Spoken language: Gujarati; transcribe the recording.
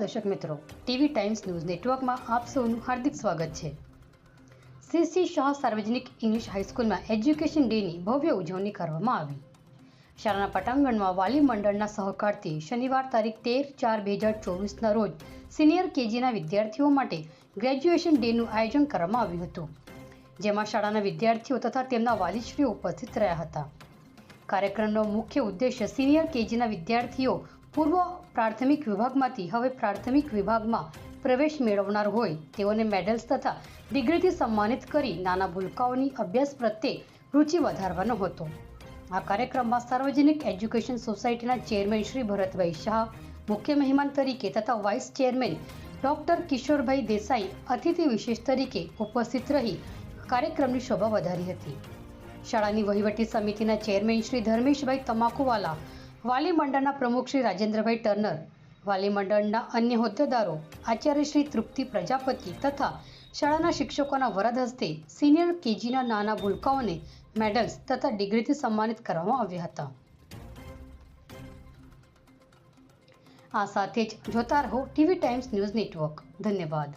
દર્શક મિત્રો, ટીવી ટાઈમ્સ ન્યૂઝ નેટવર્કમાં આપ સૌનું હાર્દિક સ્વાગત છે. શ્રી શાહ સાર્વજનિક ઇંગ્લિશ હાઈસ્કૂલમાં એજ્યુકેશન ડેની ભવ્ય ઉજવણી કરવામાં આવી. શાળાના પટાંગણમાં વાલી મંડળના સહકારથી શનિવાર તારીખ તેર ચાર બે હજાર ચોવીસના રોજ સિનિયર કેજીના વિદ્યાર્થીઓ માટે ગ્રેજ્યુએશન ડેનું આયોજન કરવામાં આવ્યું હતું. જેમાં શાળાના વિદ્યાર્થીઓ તથા તેમના વાલીશ્રીઓ ઉપસ્થિત રહ્યા હતા. કાર્યક્રમનો મુખ્ય ઉદ્દેશ્ય સિનિયર કેજીના વિદ્યાર્થીઓ પૂર્વ પ્રાથમિક વિભાગમાંથી હવે પ્રાથમિક વિભાગમાં પ્રવેશ મેળવનાર હોય તેઓને મેડલ્સ તથા ડિગ્રીથી સન્માનિત કરી નાના ભૂલકાઓની અભ્યાસ પ્રત્યે રુચિ વધારવાનો હતો. આ કાર્યક્રમમાં સાર્વજનિક એજ્યુકેશન સોસાયટીના ચેરમેન શ્રી ભરતભાઈ શાહ, મુખ્ય મહેમાન તરીકે તથા vice chairman doctor Kishorbhai Desai, અતિથિ વિશેષ તરીકે ઉપસ્થિત રહી કાર્યક્રમની શોભા વધારી હતી. શાળાની વહીવટી સમિતિના ચેરમેન શ્રી ધર્મેશભાઈ તમાકુવાલા વાલી મંડળના પ્રમુખ શ્રી રાજેન્દ્રભાઈ ટર્નર વાલી મંડળના અન્ય હોદ્દેદારો, આચાર્ય શ્રી તૃપ્તિ પ્રજાપતિ તથા શાળાના શિક્ષકોના વરદ હસ્તે સિનિયર કેજીના નાના ભૂલકાઓને મેડલ્સ તથા ડિગ્રીથી સન્માનિત કરવામાં આવ્યા હતા. આ સાથે જ જોતા રહો ટીવી ટાઈમ્સ ન્યૂઝ નેટવર્ક. ધન્યવાદ.